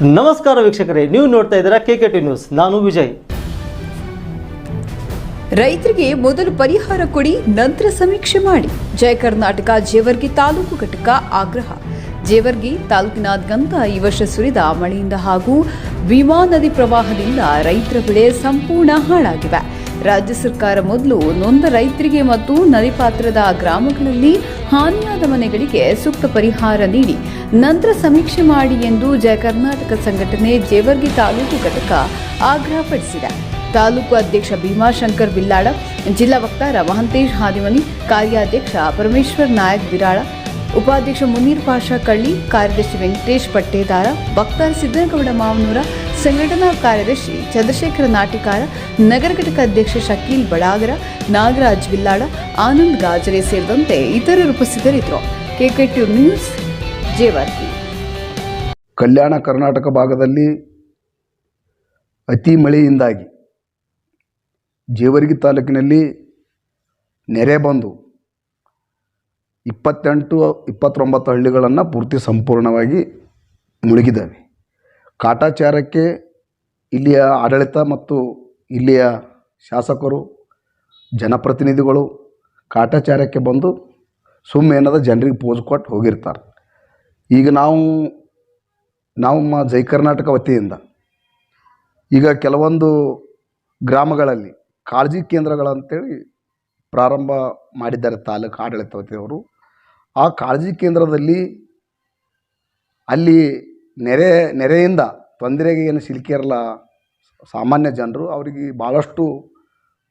ನಮಸ್ಕಾರ ವೀಕ್ಷಕರೇ, ನೀವು ನೋಡ್ತಾ ಇದ್ದೀರಾ ಕೆ ಕೆ ಟಿ ನ್ಯೂಸ್ ನಾನು ವಿಜಯ್. ರೈತರಿಗೆ ಮೊದಲು ಪರಿಹಾರ ಕೊಡಿ, ನಂತರ ಸಮೀಕ್ಷೆ ಮಾಡಿ. ಜಯ ಕರ್ನಾಟಕ, ಜೇವರ್ಗಿ ತಾಲೂಕು ಘಟಕ ಆಗ್ರಹ. ಜೇವರ್ಗಿ ತಾಲೂಕಿನಾದ್ಯಂತ ಈ ವರ್ಷ ಸುರಿದ ಮಳೆಯಿಂದ ಹಾಗೂ ಭೀಮಾ ನದಿ ಪ್ರವಾಹದಿಂದ ರೈತರ ಬೆಳೆ ಸಂಪೂರ್ಣ ಹಾಳಾಗಿವೆ. ರಾಜ್ಯ ಸರ್ಕಾರ ಮೊದಲು ನೊಂದ ರೈತರಿಗೆ ಮತ್ತು ನದಿ ಪಾತ್ರದ ಗ್ರಾಮಗಳಲ್ಲಿ ಹಾನಿಯಾದ ಮನೆಗಳಿಗೆ ಸೂಕ್ತ ಪರಿಹಾರ ನೀಡಿ, ನಂತರ ಸಮೀಕ್ಷೆ ಮಾಡಿ ಎಂದು ಜಯ ಕರ್ನಾಟಕ ಸಂಘಟನೆ ಜೇವರ್ಗಿ ತಾಲೂಕು ಘಟಕ ಆಗ್ರಹಪಡಿಸಿದೆ. ತಾಲೂಕು ಅಧ್ಯಕ್ಷ ಭೀಮಾಶಂಕರ್ ಬಿಲ್ಲಾಡ ಜಿಲ್ಲಾ ವಕ್ತಾರ ಮಹಂತೇಶ್ ಹಾದಿಮನಿ, ಕಾರ್ಯಾಧ್ಯಕ್ಷ ಪರಮೇಶ್ವರ್ ನಾಯಕ್ ಬಿರಾಳ, ಉಪಾಧ್ಯಕ್ಷ ಮುನೀರ್ ಪಾಷಾ ಕಳ್ಳಿ, ಕಾರ್ಯದರ್ಶಿ ವೆಂಕಟೇಶ್ ಪಟ್ಟೇದಾರ, ವಕ್ತಾರ ಸಿದ್ದನಗೌಡ ಮಾವನೂರ ಸಂಘಟನಾ ಕಾರ್ಯದರ್ಶಿ ಚಂದ್ರಶೇಖರ ನಾಟಿಕಾರ ನಗರ ಘಟಕ ಅಧ್ಯಕ್ಷ ಶಕೀಲ್ ಬಡಾಗರ, ನಾಗರಾಜ್ ಬಿಲ್ಲಾಡ ಆನಂದ್ ಗಾಜರೆ ಸೇರಿದಂತೆ ಇತರರು ಉಪಸ್ಥಿತರಿದ್ದರು. KKT news, Jewargi. ಕಲ್ಯಾಣ ಕರ್ನಾಟಕ ಭಾಗದಲ್ಲಿ ಅತಿ ಮಳೆಯಿಂದಾಗಿ ಜೇವರ್ಗಿ ತಾಲೂಕಿನಲ್ಲಿ ನೆರೆ ಬಂದು ಇಪ್ಪತ್ತೆಂಟು, ಇಪ್ಪತ್ತೊಂಬತ್ತು ಹಳ್ಳಿಗಳನ್ನು ಪೂರ್ತಿ ಸಂಪೂರ್ಣವಾಗಿ ಮುಳುಗಿದ್ದಾವೆ. ಕಾಟಾಚಾರಕ್ಕೆ ಇಲ್ಲಿಯ ಆಡಳಿತ ಮತ್ತು ಇಲ್ಲಿಯ ಶಾಸಕರು, ಜನಪ್ರತಿನಿಧಿಗಳು ಕಾಟಾಚಾರಕ್ಕೆ ಬಂದು ಸುಮ್ಮನೆ ಏನದ ಜನರಿಗೆ ಪೋಸ್ ಕೊಟ್ಟು ಹೋಗಿರ್ತಾರೆ. ಈಗ ನಾವು ನಮ್ಮ ಜೈ ಕರ್ನಾಟಕ ವತಿಯಿಂದ ಈಗ ಕೆಲವೊಂದು ಗ್ರಾಮಗಳಲ್ಲಿ ಕಾಳಜಿ ಕೇಂದ್ರಗಳಂತೇಳಿ ಪ್ರಾರಂಭ ಮಾಡಿದ್ದಾರೆ ತಾಲೂಕು ಆಡಳಿತ ವತಿಯವರು. ಆ ಕಾಳಜಿ ಕೇಂದ್ರದಲ್ಲಿ ಅಲ್ಲಿ ನೆರೆ, ನೆರೆಯಿಂದ ತೊಂದರೆಗೆ ಏನು ಸಿಲುಕಿರಲ್ಲ ಸಾಮಾನ್ಯ ಜನರು, ಅವರಿಗೆ ಭಾಳಷ್ಟು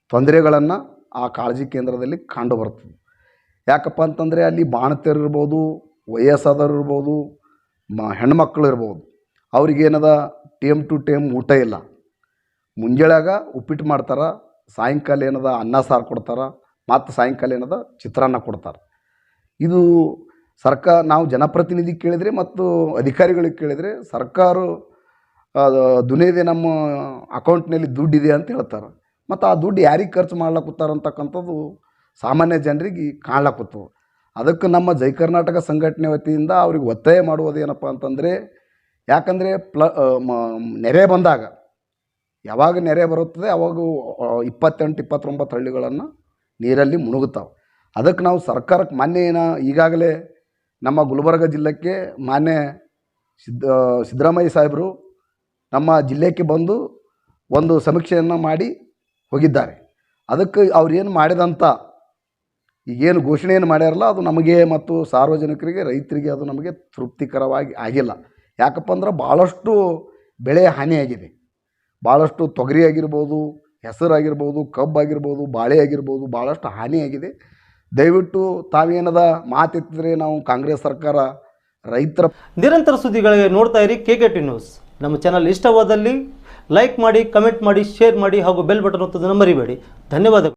ತೊಂದರೆಗಳನ್ನು ಆ ಕಾಳಜಿ ಕೇಂದ್ರದಲ್ಲಿ ಕಂಡು ಬರ್ತದೆ ಯಾಕಪ್ಪ ಅಂತಂದರೆ ಅಲ್ಲಿ ಬಾಣತಿಯರು ಇರ್ಬೋದು, ವಯಸ್ಸಾದವ್ರು ಇರ್ಬೋದು, ಮ, ಹೆಣ್ಮಕ್ಳು ಇರ್ಬೋದು ಅವ್ರಿಗೇನದ ಟೇಮ್ ಟು ಟೇಮ್ ಊಟ ಇಲ್ಲ. ಮುಂಜಾಳಾಗ ಉಪ್ಪಿಟ್ಟು ಮಾಡ್ತಾರೆ, ಸಾಯಂಕಾಲ ಏನದ, ಅನ್ನ ಸಾರು ಕೊಡ್ತಾರೆ, ಮತ್ತು ಸಾಯಂಕಾಲ ಏನದ, ಚಿತ್ರಾನ್ನ ಕೊಡ್ತಾರೆ. ಇದು ಸರ್ಕಾರ, ನಾವು ಜನಪ್ರತಿನಿಧಿ ಕೇಳಿದರೆ ಮತ್ತು ಅಧಿಕಾರಿಗಳಿಗೆ ಕೇಳಿದರೆ ಸರ್ಕಾರ ಅದು ದುನಿಯದೆ ನಮ್ಮ ಅಕೌಂಟ್ನಲ್ಲಿ ದುಡ್ಡಿದೆ ಅಂತ ಹೇಳ್ತಾರೆ. ಮತ್ತು ಆ ದುಡ್ಡು ಯಾರಿಗೆ ಖರ್ಚು ಮಾಡ್ಲಕ್ಕತ್ತಾರ ಅಂತಕ್ಕಂಥದ್ದು ಸಾಮಾನ್ಯ ಜನರಿಗೆ ಕಾಣ್ಲಕ್ಕತ್ತು ಅದಕ್ಕೆ ನಮ್ಮ ಜೈ ಕರ್ನಾಟಕ ಸಂಘಟನೆ ವತಿಯಿಂದ ಅವ್ರಿಗೆ ಒತ್ತಾಯ ಮಾಡುವುದೇನಪ್ಪ ಅಂತಂದರೆ, ಯಾಕಂದರೆ ಪ್ಲ ನೆರೆ ಬಂದಾಗ, ಯಾವಾಗ ನೆರೆ ಬರುತ್ತದೆ ಅವಾಗ ಇಪ್ಪತ್ತೆಂಟು, ಇಪ್ಪತ್ತೊಂಬತ್ತು ಹಳ್ಳಿಗಳನ್ನು ನೀರಲ್ಲಿ ಮುಳುಗುತ್ತಾವೆ ಅದಕ್ಕೆ ನಾವು ಸರ್ಕಾರಕ್ಕೆ ಮಾನ್ಯ ಏನ ಈಗಾಗಲೇ ನಮ್ಮ ಗುಲ್ಬರ್ಗ ಜಿಲ್ಲೆಗೆ ಮಾನ್ಯ ಸಿದ್ದ ಸಿದ್ದರಾಮಯ್ಯ ಸಾಹೇಬರು ನಮ್ಮ ಜಿಲ್ಲೆಗೆ ಬಂದು ಒಂದು ಸಮೀಕ್ಷೆಯನ್ನು ಮಾಡಿ ಹೋಗಿದ್ದಾರೆ. ಅದಕ್ಕೆ ಅವ್ರು ಏನು ಮಾಡಿದಂಥ ಈಗೇನು ಘೋಷಣೆಯನ್ನು ಮಾಡ್ಯಾರಲ್ಲ, ಅದು ನಮಗೆ ಮತ್ತು ಸಾರ್ವಜನಿಕರಿಗೆ, ರೈತರಿಗೆ ಅದು ನಮಗೆ ತೃಪ್ತಿಕರವಾಗಿ ಆಗಿಲ್ಲ. ಯಾಕಪ್ಪ ಅಂದ್ರೆ ಭಾಳಷ್ಟು ಬೆಳೆ ಹಾನಿಯಾಗಿದೆ ಭಾಳಷ್ಟು ತೊಗರಿ ಆಗಿರ್ಬೋದು, ಹೆಸರಾಗಿರ್ಬೋದು, ಕಬ್ಬಾಗಿರ್ಬೋದು, ಬಾಳೆ ಆಗಿರ್ಬೋದು, ಭಾಳಷ್ಟು ಹಾನಿಯಾಗಿದೆ ದಯವಿಟ್ಟು ತಾವೇನದ ಮಾತಿತ್ತಿದ್ರೆ ನಾವು ಕಾಂಗ್ರೆಸ್ ಸರ್ಕಾರ ರೈತರ ನಿರಂತರ ಸುದ್ದಿಗಳಿಗೆ ನೋಡ್ತಾ ಇರಿ ಕೆ ಟಿ ನ್ಯೂಸ್. ನಮ್ಮ ಚಾನಲ್ ಇಷ್ಟವಾದಲ್ಲಿ ಲೈಕ್ ಮಾಡಿ ಕಮೆಂಟ್ ಮಾಡಿ ಶೇರ್ ಮಾಡಿ ಹಾಗೂ ಬೆಲ್ ಬಟನ್ ಒತ್ತೋದನ್ನು ಮರಿಬೇಡಿ. ಧನ್ಯವಾದಗಳು.